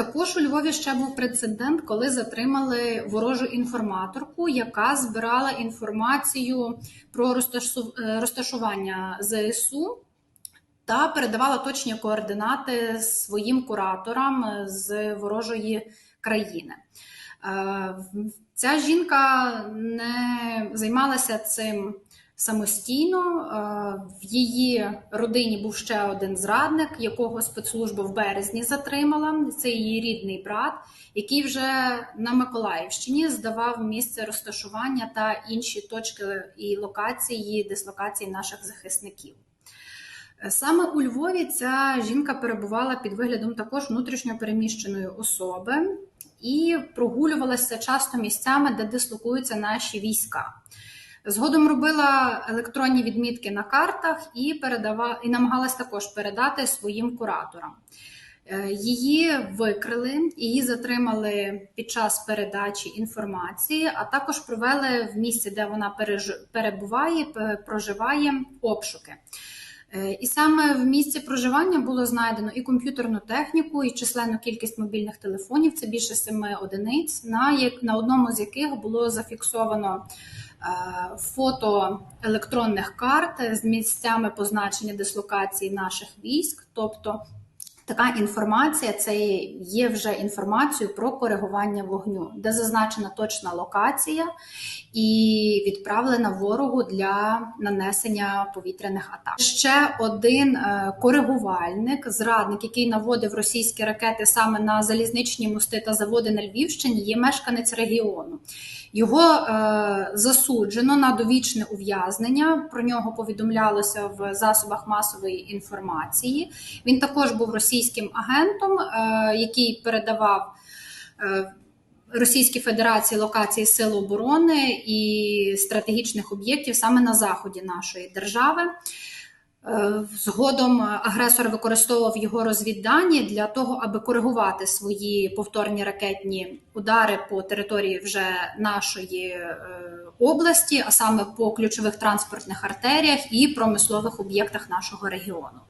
Також у Львові ще був прецедент, коли затримали ворожу інформаторку, яка збирала інформацію про е, розташування ЗСУ та передавала точні координати своїм кураторам е, з ворожої країни. Е, Ця жінка не займалася цим самостійно. Е, В її родині був ще один зрадник, якого спецслужба в березні затримала. Це її рідний брат, який вже на Миколаївщині здавав місце розташування та інші точки і локації дислокації наших захисників. Саме у Львові ця жінка перебувала під виглядом також внутрішньо переміщеної особи і прогулювалася часто місцями, де дислокуються наші війська. Згодом робила електронні відмітки на картах і передава, і намагалась також передати своїм кураторам. Е, Її викрили, її затримали під час передачі інформації, а також провели в місці, де вона перебуває, проживає обшуки. Е, І саме в місці проживання було знайдено і комп'ютерну техніку, і численну кількість мобільних телефонів. Це більше семи одиниць, на, як- на одному з яких було зафіксовано фото електронних карт з місцями позначення дислокації наших військ. Тобто така інформація це є вже інформацією про коригування вогню, де зазначена точна локація і відправлена ворогу для нанесення повітряних атак. Ще один е, коригувальник, зрадник, який наводив російські ракети саме на залізничні мости та заводи на Львівщині, є мешканець регіону. Його е, засуджено на довічне ув'язнення. Про нього повідомлялося в засобах масової інформації. Він також був російським агентом, е, який передавав. е, Російській Федерації локації Сил оборони і стратегічних об'єктів саме на заході нашої держави. Е, Згодом агресор використовував його розвіддані для того, аби коригувати свої повторні ракетні удари по території вже нашої області, а саме по ключових транспортних артеріях і промислових об'єктах нашого регіону.